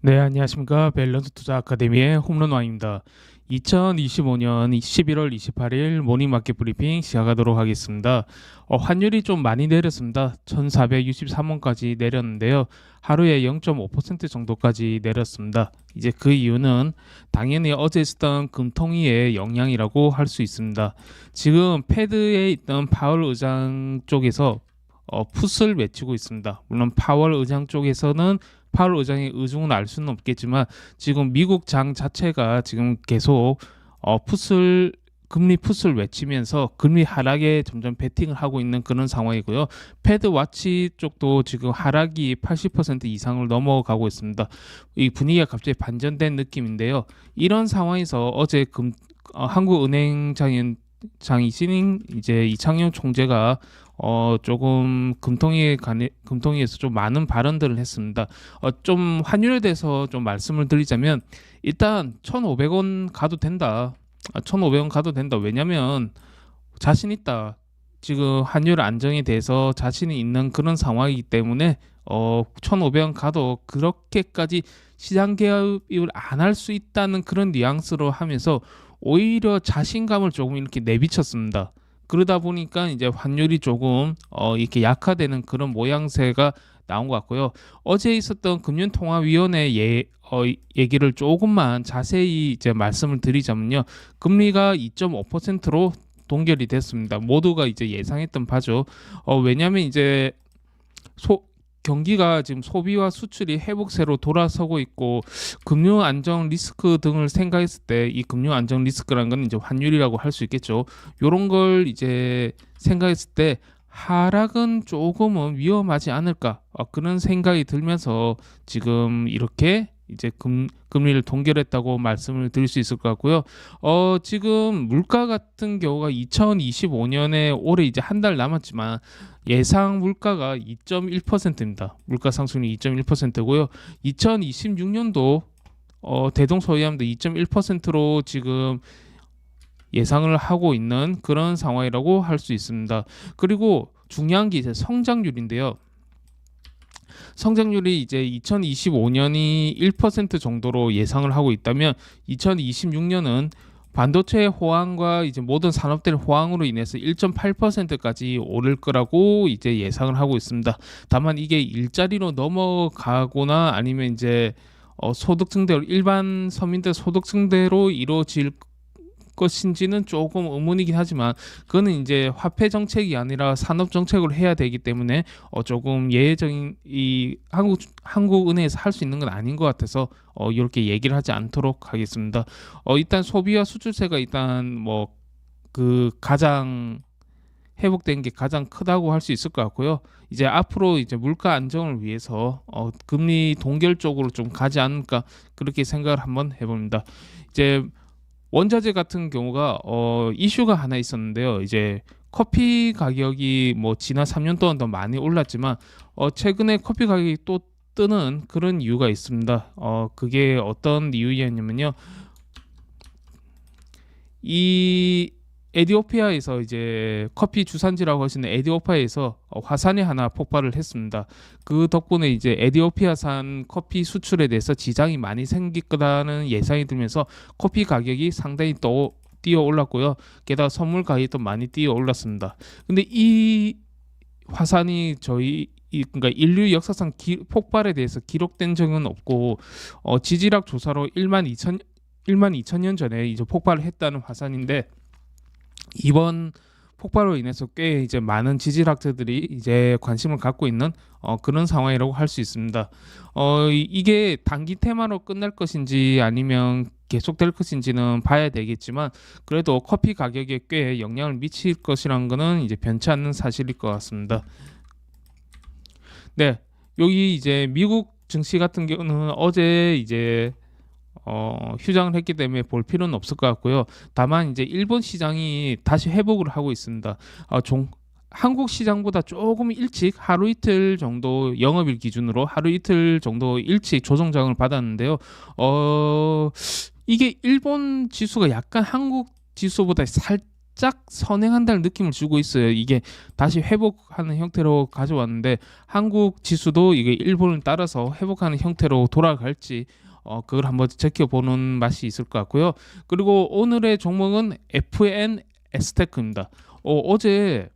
네, 안녕하십니까. 밸런스 투자 아카데미의 홈런왕입니다. 2025년 11월 28일 모닝 마켓 브리핑 시작하도록 하겠습니다. 어, 환율이 좀 많이 내렸습니다. 1,463원까지 내렸는데요. 하루에 0.5% 정도까지 내렸습니다. 이제 그 이유는 당연히 어제 있었던 금통위의 영향이라고 할 수 있습니다. 지금 패드에 있던 파월 의장 쪽에서 어, 풋을 외치고 있습니다. 물론 파월 의장 쪽에서는 파월 의장의 의중은 알 수는 없겠지만 지금 미국 장 자체가 지금 계속 어, 풋을 금리 풋을 외치면서 금리 하락에 점점 베팅을 하고 있는 그런 상황이고요. 패드 와치 쪽도 지금 하락이 80% 이상을 넘어가고 있습니다. 이 분위기가 갑자기 반전된 느낌인데요. 이런 상황에서 어제 금 어, 한국은행 장인 장이신 이제 이창용 총재가 어 조금 금통위에 관해 금통위에서 좀 많은 발언들을 했습니다. 어 좀 환율에 대해서 좀 말씀을 드리자면 일단 1,500원 가도 된다. 아, 1,500원 가도 된다. 왜냐면 자신 있다. 지금 환율 안정에 대해서 자신이 있는 그런 상황이기 때문에 어 1,500원 가도 그렇게까지 시장 개입을 안 할 수 있다는 그런 뉘앙스로 하면서 오히려 자신감을 조금 이렇게 내비쳤습니다. 그러다 보니까 이제 환율이 조금 어 이렇게 약화되는 그런 모양새가 나온 것 같고요. 어제 있었던 금융통화위원회 예, 어, 얘기를 조금만 자세히 이제 말씀을 드리자면요. 금리가 2.5%로 동결이 됐습니다. 모두가 이제 예상했던 바죠. 어, 왜냐하면 이제 소, 경기가 지금 소비와 수출이 회복세로 돌아서고 있고 금융 안정 리스크 등을 생각했을 때 이 금융 안정 리스크라는 건 이제 환율이라고 할 수 있겠죠. 요런 걸 이제 생각했을 때 하락은 조금은 위험하지 않을까 어, 그런 생각이 들면서 지금 이렇게 이제 금, 금리를 동결했다고 말씀을 드릴 수 있을 것 같고요. 어, 지금 물가 같은 경우가 2025년에 올해 이제 한 달 남았지만 예상 물가가 2.1%입니다. 물가 상승률이 2.1%고요. 2026년도 어, 대동소이합니다. 2.1%로 지금 예상을 하고 있는 그런 상황이라고 할 수 있습니다. 그리고 중요한 게 이제 성장률인데요. 성장률이 이제 2025년이 1% 정도로 예상을 하고 있다면 2026년은 반도체 호황과 이제 모든 산업들의 호황으로 인해서 1.8%까지 오를 거라고 이제 예상을 하고 있습니다. 다만 이게 일자리로 넘어가거나 아니면 이제 어, 소득 증대로 일반 서민들 소득 증대로 이루어질 것인지는 조금 의문이긴 하지만 그거는 이제 화폐 정책이 아니라 산업 정책으로 해야 되기 때문에 어 조금 예외적인 이 한국 한국 은행에서 할 수 있는 건 아닌 것 같아서 어 이렇게 얘기를 하지 않도록 하겠습니다. 어 일단 소비와 수출세가 일단 뭐 그 가장 회복된 게 가장 크다고 할 수 있을 것 같고요. 이제 앞으로 이제 물가 안정을 위해서 어, 금리 동결 쪽으로 좀 가지 않을까 그렇게 생각을 한번 해봅니다. 이제 원자재 같은 경우가 어, 이슈가 하나 있었는데요. 이제 커피 가격이 뭐 지난 3년 동안 더 많이 올랐지만 어, 최근에 커피 가격이 또 뜨는 그런 이유가 있습니다. 어, 그게 어떤 이유였냐면요. 이 에디오피아에서 이제 커피 주산지라고 있는 에디오피아에서 어, 화산이 하나 폭발을 했습니다. 그 덕분에 이제 에디오피아산 커피 수출에 대해서 지장이 많이 생길 거라는 예상이 들면서 커피 가격이 상당히 또 뛰어 올랐고요. 게다가 선물 가격이 또 많이 뛰어 올랐습니다. 근데 이 화산이 저희 이 그러니까 인류 역사상 기, 폭발에 대해서 기록된 적은 없고 어, 지질학 조사로 1만 2천 1만 2천 년 전에 이제 폭발을 했다는 화산인데 이번 폭발로 인해서 꽤 이제 많은 지질학자들이 이제 관심을 갖고 있는 어, 그런 상황이라고 할 수 있습니다. 어, 이- 이게 단기 테마로 끝날 것인지 아니면 계속될 것인지는 봐야 되겠지만 그래도 커피 가격에 꽤 영향을 미칠 것이라는 것은 이제 변치 않는 사실일 것 같습니다. 네, 여기 이제 미국 증시 같은 경우는 어제 이제 어, 휴장을 했기 때문에 볼 필요는 없을 것 같고요. 다만 이제 일본 시장이 다시 회복을 하고 있습니다. 어, 종, 한국 시장보다 조금 일찍 하루 이틀 정도 영업일 기준으로 하루 이틀 정도 일찍 조정장을 받았는데요. 어, 이게 일본 지수가 약간 한국 지수보다 살 살짝 선행한다는 느낌을 주고 있어요. 이게 다시 회복하는 형태로 가져왔는데 한국 지수도 이게 일본을 따라서 회복하는 형태로 돌아갈지 어 그걸 한번 지켜보는 맛이 있을 것 같고요. 그리고 오늘의 종목은 FN 에스테크입니다. 어, 어제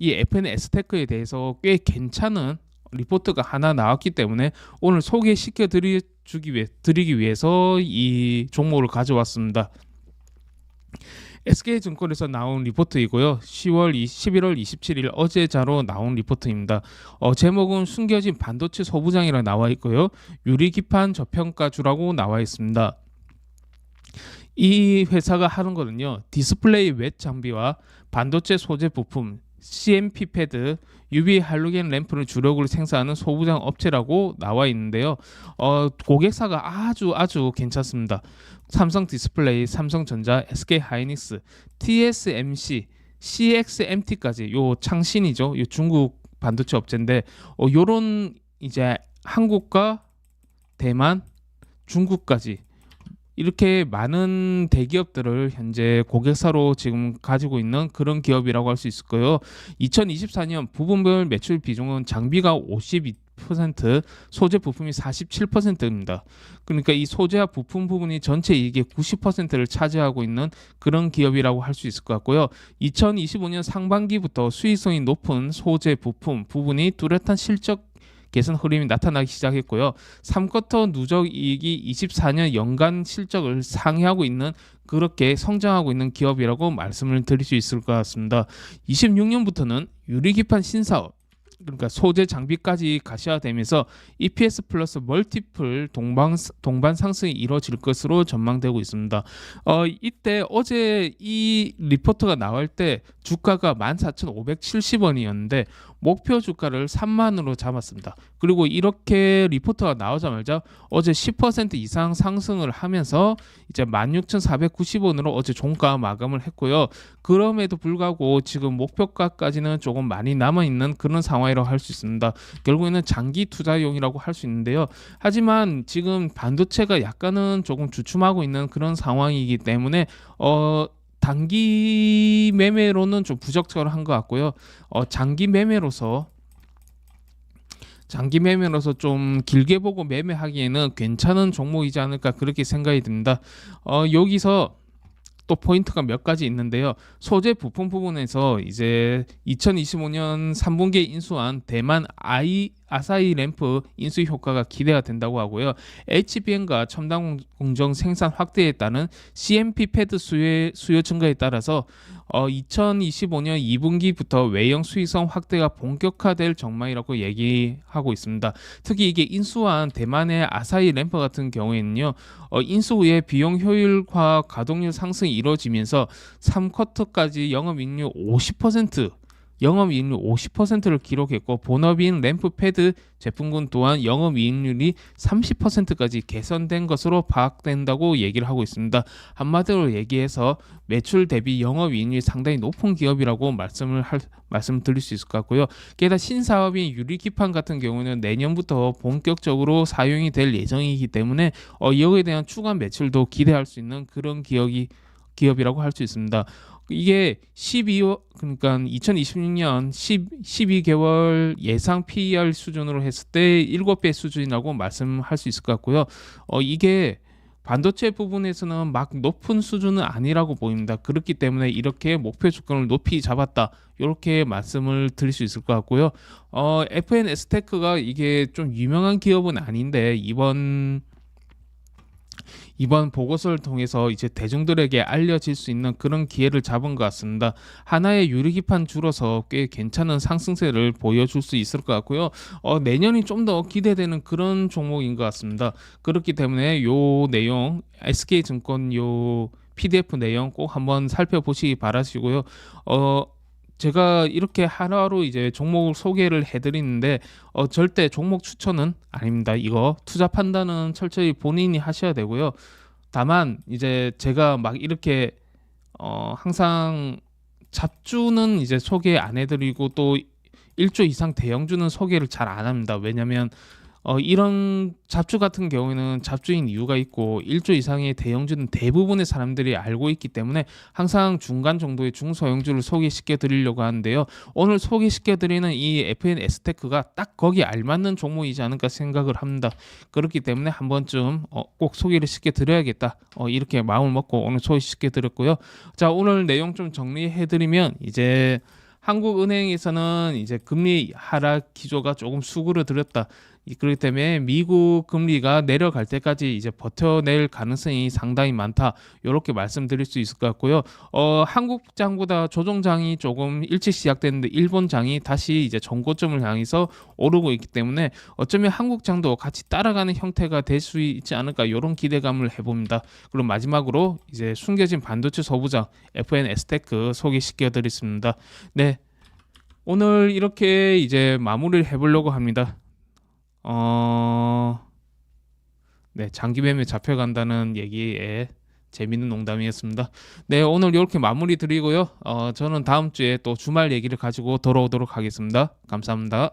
이 FN 에스테크에 대해서 꽤 괜찮은 리포트가 하나 나왔기 때문에 오늘 소개시켜 드리 주기 위해 드리기 위해서 이 종목을 가져왔습니다. SK증권에서 나온 리포트이고요. 10월 20, 11월 27일 어제자로 나온 리포트입니다. 어, 제목은 숨겨진 반도체 소부장이라 나와 있고요. 유리기판 저평가주라고 나와 있습니다. 이 회사가 하는 거는요. 디스플레이 웹 장비와 반도체 소재 부품, CMP 패드, UV 할로겐 램프를 주력으로 생산하는 소부장 업체라고 나와 있는데요. 어, 고객사가 아주 아주 괜찮습니다. 삼성 디스플레이, 삼성전자, SK 하이닉스, TSMC, CXMT까지 요 창신이죠. 요 중국 반도체 업체인데 어, 요런 이제 한국과 대만, 중국까지 이렇게 많은 대기업들을 현재 고객사로 지금 가지고 있는 그런 기업이라고 할 수 있을 거예요. 2024년 부분별 매출 비중은 장비가 52%, 소재 부품이 47%입니다. 그러니까 이 소재와 부품 부분이 전체 이익의 90%를 차지하고 있는 그런 기업이라고 할 수 있을 것 같고요. 2025년 상반기부터 수익성이 높은 소재 부품 부분이 뚜렷한 실적 개선 흐름이 나타나기 시작했고요. 3쿼터 누적 이익이 24년 연간 실적을 상회하고 있는 그렇게 성장하고 있는 기업이라고 말씀을 드릴 수 있을 것 같습니다. 26년부터는 유리기판 신사업 그러니까 소재 장비까지 가시화되면서 EPS 플러스 멀티플 동방 동반 상승이 이루어질 것으로 전망되고 있습니다. 어 이때 어제 이 리포트가 나올 때 주가가 14,570원이었는데 목표 주가를 3만으로 잡았습니다. 그리고 이렇게 리포트가 나오자마자 어제 10% 이상 상승을 하면서 이제 16,490원으로 어제 종가 마감을 했고요. 그럼에도 불구하고 지금 목표가까지는 조금 많이 남아 있는 그런 상황이라고 할 수 있습니다. 결국에는 장기 투자용이라고 할 수 있는데요. 하지만 지금 반도체가 약간은 조금 주춤하고 있는 그런 상황이기 때문에 어 단기 매매로는 좀 부적절한 것 같고요. 어, 장기 매매로서 장기 매매로서 좀 길게 보고 매매하기에는 괜찮은 종목이지 않을까 그렇게 생각이 듭니다. 어, 여기서 또 포인트가 몇 가지 있는데요. 소재 부품 부분에서 이제 2025년 3분기에 인수한 대만 아이 아사히 램프 인수 효과가 기대가 된다고 하고요. HBM과 첨단 공정 생산 확대에 따른 CMP 패드 수요, 수요 증가에 따라서 어, 2025년 2분기부터 외형 수익성 확대가 본격화될 전망이라고 얘기하고 있습니다. 특히 이게 인수한 대만의 아사히 램프 같은 경우에는요. 어, 인수 후에 비용 효율과 가동률 상승이 이루어지면서 3쿼터까지 영업이익률 50% 영업이익률 50%를 기록했고 본업인 램프패드 제품군 또한 영업이익률이 30%까지 개선된 것으로 파악된다고 얘기를 하고 있습니다. 한마디로 얘기해서 매출 대비 영업이익률이 상당히 높은 기업이라고 말씀을 할 말씀 드릴 수 있을 것 같고요. 게다가 신사업인 유리기판 같은 경우는 내년부터 본격적으로 사용이 될 예정이기 때문에 어, 여기에 대한 추가 매출도 기대할 수 있는 그런 기업이 기업이라고 할 수 있습니다. 이게 12월 그러니까 2026년 10, 12개월 예상 PER 수준으로 했을 때 7배 수준이라고 말씀할 수 있을 것 같고요. 어 이게 반도체 부분에서는 막 높은 수준은 아니라고 보입니다. 그렇기 때문에 이렇게 목표 조건을 높이 잡았다. 이렇게 말씀을 드릴 수 있을 것 같고요. 어, FNS테크가 이게 좀 유명한 기업은 아닌데 이번 이번 보고서를 통해서 이제 대중들에게 알려질 수 있는 그런 기회를 잡은 것 같습니다. 하나의 유리기판 줄어서 꽤 괜찮은 상승세를 보여줄 수 있을 것 같고요. 어, 내년이 좀 더 기대되는 그런 종목인 것 같습니다. 그렇기 때문에 요 내용 SK증권 요 PDF 내용 꼭 한번 살펴보시기 바라시고요. 어, 제가 이렇게 하나로 이제 종목을 소개를 해드리는데 어, 절대 종목 추천은 아닙니다. 이거 투자 판단은 철저히 본인이 하셔야 되고요. 다만 이제 제가 막 이렇게 어, 항상 잡주는 이제 소개 안 해드리고 또 1조 이상 대형주는 소개를 잘 안 합니다. 왜냐면 어, 이런 잡주 같은 경우에는 잡주인 이유가 있고 1조 이상의 대형주는 대부분의 사람들이 알고 있기 때문에 항상 중간 정도의 중소형주를 소개시켜 드리려고 하는데요. 오늘 소개시켜 드리는 이 FN S테크가 딱 거기 알맞는 종목이지 않을까 생각을 합니다. 그렇기 때문에 한 번쯤 어, 꼭 소개를 시켜 드려야겠다. 어, 이렇게 마음을 먹고 오늘 소개시켜 드렸고요. 자, 오늘 내용 좀 정리해 드리면 이제 한국은행에서는 이제 금리 하락 기조가 조금 수그러들었다. 이- 그렇기 때문에 미국 금리가 내려갈 때까지 이제 버텨낼 가능성이 상당히 많다. 이렇게 말씀드릴 수 있을 것 같고요. 어, 한국 장보다 조정장이 조금 일찍 시작됐는데 일본 장이 다시 이제 전고점을 향해서 오르고 있기 때문에 어쩌면 한국 장도 같이 따라가는 형태가 될 수 있지 않을까 이런 기대감을 해봅니다. 그리고 마지막으로 이제 숨겨진 반도체 소부장 FN S테크 소개시켜 드리겠습니다. 네. 오늘 이렇게 이제 마무리를 해보려고 합니다. 어, 네, 장기 매매 잡혀간다는 얘기에 재밌는 농담이었습니다. 네, 오늘 이렇게 마무리 드리고요. 어, 저는 다음 주에 또 주말 얘기를 가지고 돌아오도록 하겠습니다. 감사합니다.